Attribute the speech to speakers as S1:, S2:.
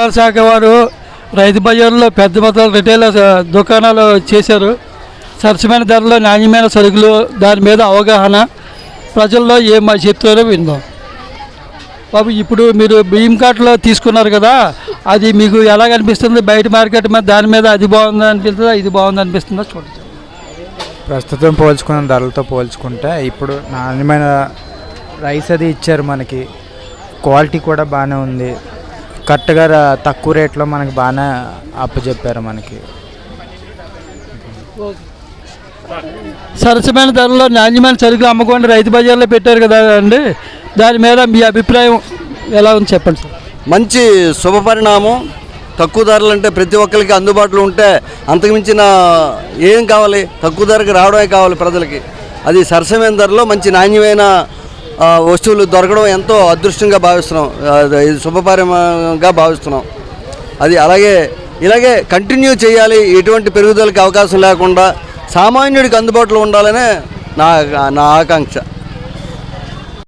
S1: దళాల శాఖ వారు రైతు బజార్లో పెద్ద మొత్తం రిటైల్ దుకాణాలు చేశారు. సరసమైన ధరలో నాణ్యమైన సరుకులు దాని మీద అవగాహన ప్రజల్లో ఏం చెప్తారో విందాం. బాబు ఇప్పుడు మీరు బియ్యం కార్ట్లో తీసుకున్నారు కదా అది మీకు ఎలా అనిపిస్తుంది బయట మార్కెట్ మీద దాని మీద అది బాగుంది అనిపిస్తుందా? ఇది బాగుంది అనిపిస్తుందా? చూడండి.
S2: ప్రస్తుతం పోల్చుకున్న ధరలతో పోల్చుకుంటే ఇప్పుడు నాణ్యమైన రైస్ అది ఇచ్చారు మనకి. క్వాలిటీ కూడా బాగానే ఉంది. కరెక్ట్గా తక్కువ రేట్లో మనకి బాగానే అప్పచెప్పారు మనకి.
S1: సరసమైన ధరలో నాణ్యమైన సరుకులు అమ్మకుండా రైతు బజార్లో పెట్టారు కదా అండి. దాని మీద మీ అభిప్రాయం ఎలా ఉంది చెప్పండి సార్?
S3: మంచి శుభ పరిణామం. తక్కువ ధరలు అంటే ప్రతి ఒక్కరికి అందుబాటులో ఉంటే అంతకుమించిన ఏం కావాలి? తక్కువ ధరకు రావడమే కావాలి ప్రజలకి. అది సరసమైన ధరలో మంచి నాణ్యమైన వస్తువులు దొరకడం ఎంతో అదృష్టంగా భావిస్తున్నాం. ఆ, ఇది భావిస్తున్నాం. అది అలాగే ఇలాగే కంటిన్యూ చేయాలి. ఎటువంటి పెరుగుదలకి అవకాశం లేకుండా సామాన్యుడికి అందుబాటులో ఉండాలనే నా నా ఆకాంక్ష.